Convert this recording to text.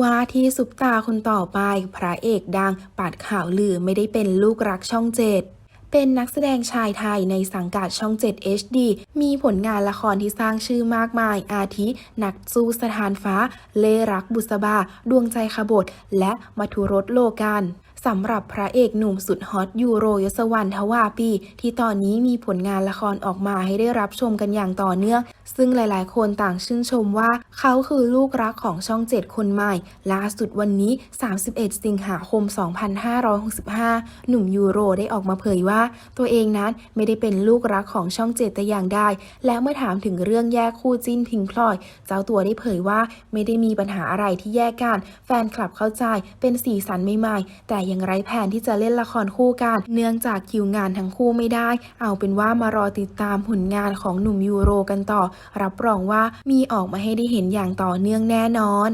ว่าที่ซุปตาคนต่อไป พระเอกดังปัดข่าวลือไม่ได้เป็นลูกรักช่องเจ็ดเป็นนักแสดงชายไทยในสังกัดช่อง 7 HD มีผลงานละครที่สร้างชื่อมากมาย อาทิ นักสู้สถานฟ้า เลรักบุษบา ดวงใจขบฏ และมัทุรสโลกัน สำหรับพระเอกหนุ่มสุดฮอตยูโรยศวรรณทวาปี ที่ตอนนี้มีผลงานละครออกมาให้ได้รับชมกันอย่างต่อเนื่อง ซึ่งหลายๆ คนต่างชื่นชมว่า เขาคือลูกรักของช่อง7คนใหม่ ล่าสุดวันนี้ 31 สิงหาคม 2565 หนุ่มยูโรได้ออกมาเผยว่า ตัวเองนั้นไม่ได้เป็นลูกรักของช่อง7แต่อย่างใดและเมื่อถามถึงเรื่องแยกคู่จิ้นพิงพลอย เจ้าตัวได้เผยว่าไม่ได้มีปัญหาอะไรที่แยกกัน แฟนคลับเข้าใจเป็นสีสันใหม่ๆแต่ยังไร้แผนที่จะเล่นละครคู่กัน เนื่องจากคิวงานทั้งคู่ไม่ได้ เอาเป็นว่ามารอติดตามผลงานของหนุ่มยูโรกันต่อ รับรองว่ามีออกมาให้ได้เห็นอย่างต่อเนื่องแน่นอน